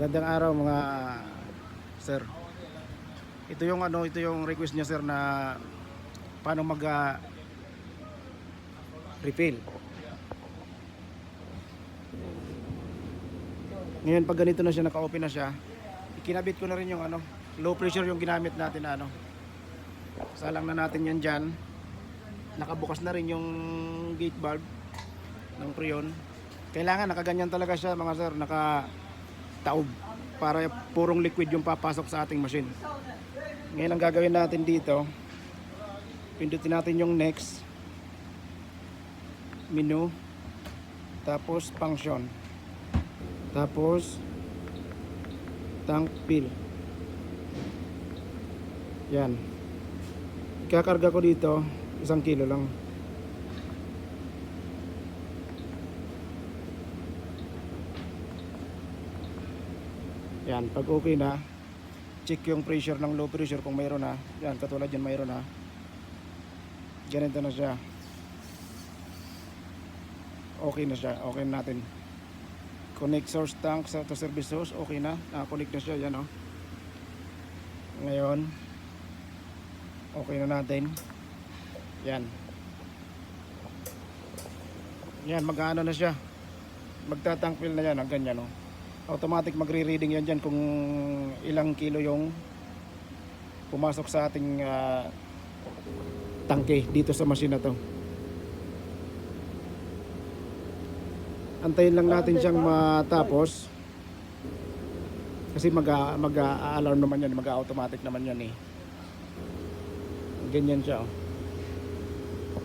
Gandang araw mga sir. Ito yung ano, ito yung request niya sir na paano mag ah, refill. Ngayon pag ganito na siya naka-open na siya, ikinabit ko na rin yung ano, low pressure yung ginamit natin na ano. Salang na natin yan dyan. Nakabukas na rin yung gate valve ng Prion. Kailangan nakaganyan talaga siya mga sir, naka taob para purong liquid yung papasok sa ating machine. Ngayon ang gagawin natin dito, pindutin natin yung next menu tapos function tapos tank fill. Yan. Kakarga ko dito isang kilo lang Yan, pag okay na, check yung pressure ng low pressure kung mayroon na. Yan, katulad yan mayroon na. Ganito na siya. Okay na siya, okay na natin. Connect source tank sa to service source, okay na. Nakakonect na siya, yan o. Ngayon, okay na natin. Yan. Yan, mag-ano na siya. Magtatank fill na yan, ang ganyan o automatic magre-reading yan dyan kung ilang kilo yung pumasok sa ating ah, tangke dito sa machine na to. Antayin lang natin siyang matapos. Kasi mag, mag alarm naman yan mag automatic naman yan eh. Ganyan siya oh.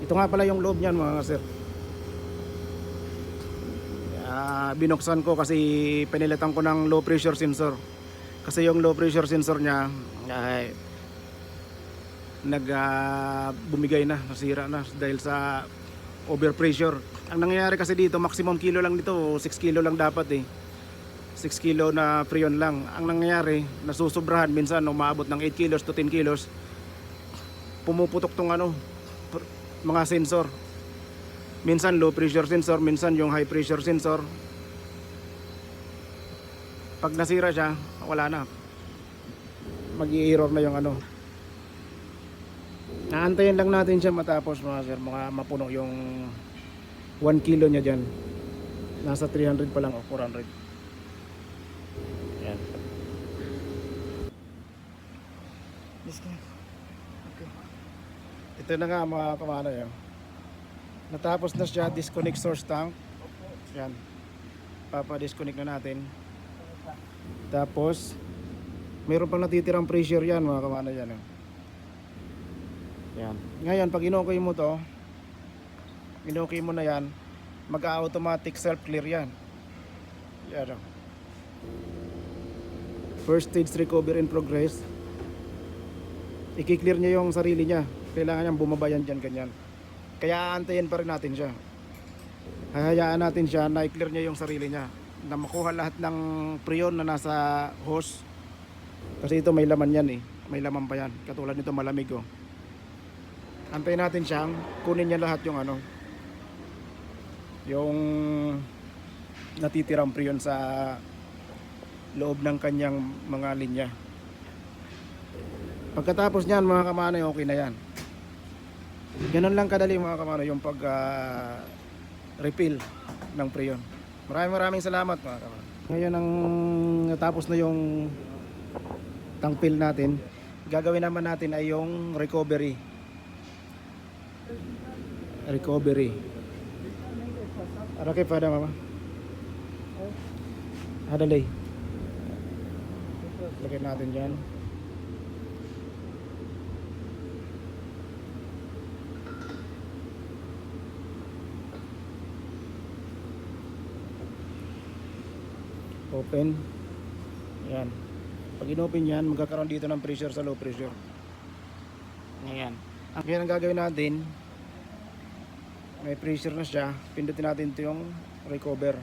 ito nga pala yung loob niyan mga sir Ah, binuksan ko kasi pinilitan ko ng low pressure sensor. Kasi yung low pressure sensor niya ay nag ah, bumigay na, nasira na dahil sa overpressure. Ang nangyayari kasi dito, maximum kilo lang dito, 6 kilo lang dapat eh. 6 kilo na freon lang. Ang nangyayari, nasusobrahan minsan umaabot ng 8 kilos to 10 kilos. Pumuputok tong ano, mga sensor minsan low pressure sensor, minsan yung high pressure sensor. Pag nasira siya, wala na. Mag-i-error na yung ano. Naantayin lang natin siya matapos mga sir, mga mapuno yung 1 kilo niya dyan. Nasa 300 pa lang o 400. Yan. Okay. Ito na nga mga kamano yun. Natapos na siya, disconnect source tank. Yan. Papa-disconnect na natin. Tapos, mayroon pang natitirang pressure yan mga kamana yan. eh. Yan. Ngayon, pag inokay mo to, inokay mo na yan, mag-automatic self-clear yan. Yan. oh. First stage recovery in progress. I-clear niya yung sarili niya. Kailangan niyang bumaba yan dyan, ganyan. Kaya aantayin pa rin natin siya. Hayaan natin siya na i-clear niya yung sarili niya. Na makuha lahat ng prion na nasa hose. Kasi ito may laman yan eh. May laman pa yan. Katulad nito malamig oh. Antayin natin siyang kunin niya lahat yung ano. Yung natitirang prion sa loob ng kanyang mga linya. Pagkatapos niyan mga kamanay okay na yan. Ganun lang kadali mga kamano yung pag ah, refill ng preyon. Maraming maraming salamat mga kamano. Ngayon ang natapos na yung tank natin, gagawin naman natin ay yung recovery. Recovery. Arake pada mama. Adalay. Lagyan natin dyan. Open. Yan pag inopen yan magkakaroon dito ng pressure sa low pressure. Ang ngayon ang gagawin natin may pressure na siya pindutin natin ito yung recover.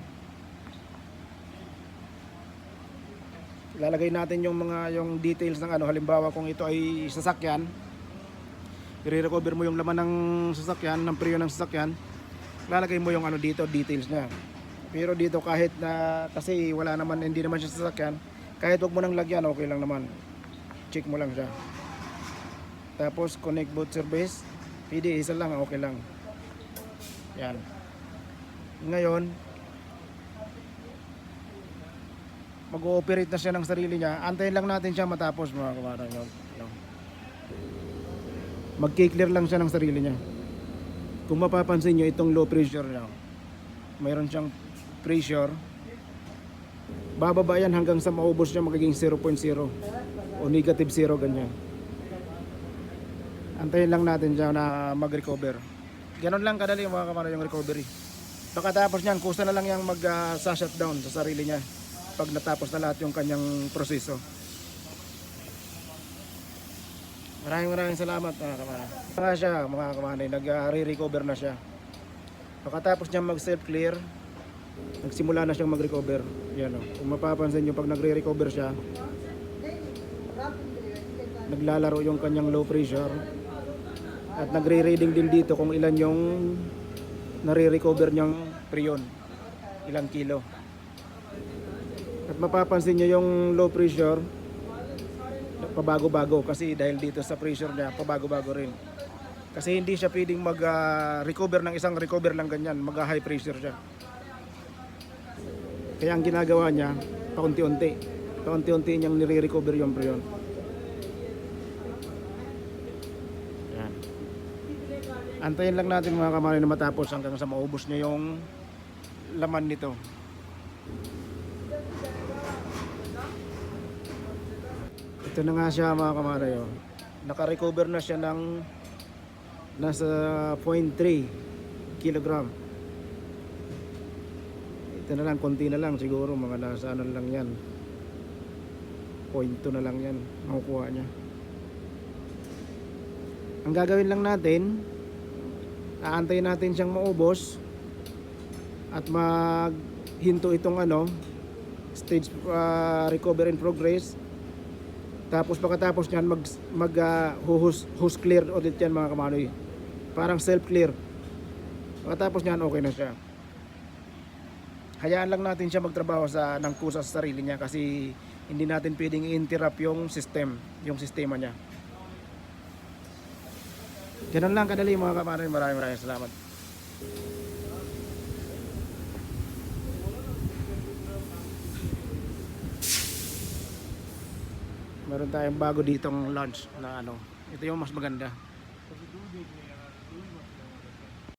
Ilalagay natin yung mga yung details ng ano. Halimbawa kung ito ay sasakyan i-recover mo yung laman ng sasakyan ng preo ng sasakyan lalagay mo yung ano dito details niya Pero dito kahit na kasi wala naman hindi naman siya sasakyan, kahit wag mo nang lagyan okay lang naman. Check mo lang siya. Tapos connect both service, pwede isa lang okay lang. Yan. Ngayon, mag-ooperate na siya ng sarili niya. Antayin lang natin siya matapos mga kamarang yun. Mag-clear lang siya ng sarili niya. Kung mapapansin nyo, itong low pressure niya, mayroon siyang pressure. Bababa yan hanggang sa maubos niya magiging 0.0 o negative 0 ganyan. Antayin lang natin siya na mag-recover. Ganon lang kadali mga kamarang yung recovery. Pagkatapos niyan, kusa na lang yung mag-shutdown sa sarili niya pag natapos na lahat yung kanyang proseso. Maraming maraming salamat mga kamanay. Nga siya mga kamanay, nag-re-recover na siya. Pagkatapos niya mag-self-clear, nagsimula na siyang mag-recover. Yan o. Kung mapapansin nyo, pag nagre-recover siya, naglalaro yung kanyang low pressure. At nagre-reading din dito kung ilan yung nare-recover niyang prion. Ilang kilo. At mapapansin nyo yung low pressure, pabago-bago kasi dahil dito sa pressure niya, pabago-bago rin. Kasi hindi siya pwedeng mag-recover ng isang recover lang ganyan, mag-high pressure siya. Kaya ang ginagawa niya, paunti-unti. Paunti-unti niyang nire-recover yung prion. Yan. Antayin lang natin mga kamari na matapos hanggang sa maubos niya yung laman nito. Ito na nga siya mga kamaray. Oh. Naka-recover na siya ng nasa 0.3 kilogram. Ito na lang, konti na lang siguro. Mga nasa ano lang yan. 0.2 na lang yan. Makukuha niya. Ang gagawin lang natin, aantayin natin siyang maubos at maghinto itong ano stage uh, recover in progress tapos pagkatapos niyan mag mag uh, hose, hose clear ulit yan mga kamanoy. Parang self clear. Pagkatapos niyan okay na siya. Hayaan lang natin siya magtrabaho sa ng kusa sa sarili niya kasi hindi natin pwedeng i-interrupt yung system, yung sistema niya. Ganun lang kadali mga kamanoy. Maraming maraming salamat. Meron tayong bago ditong lunch na ano. Ito yung mas maganda.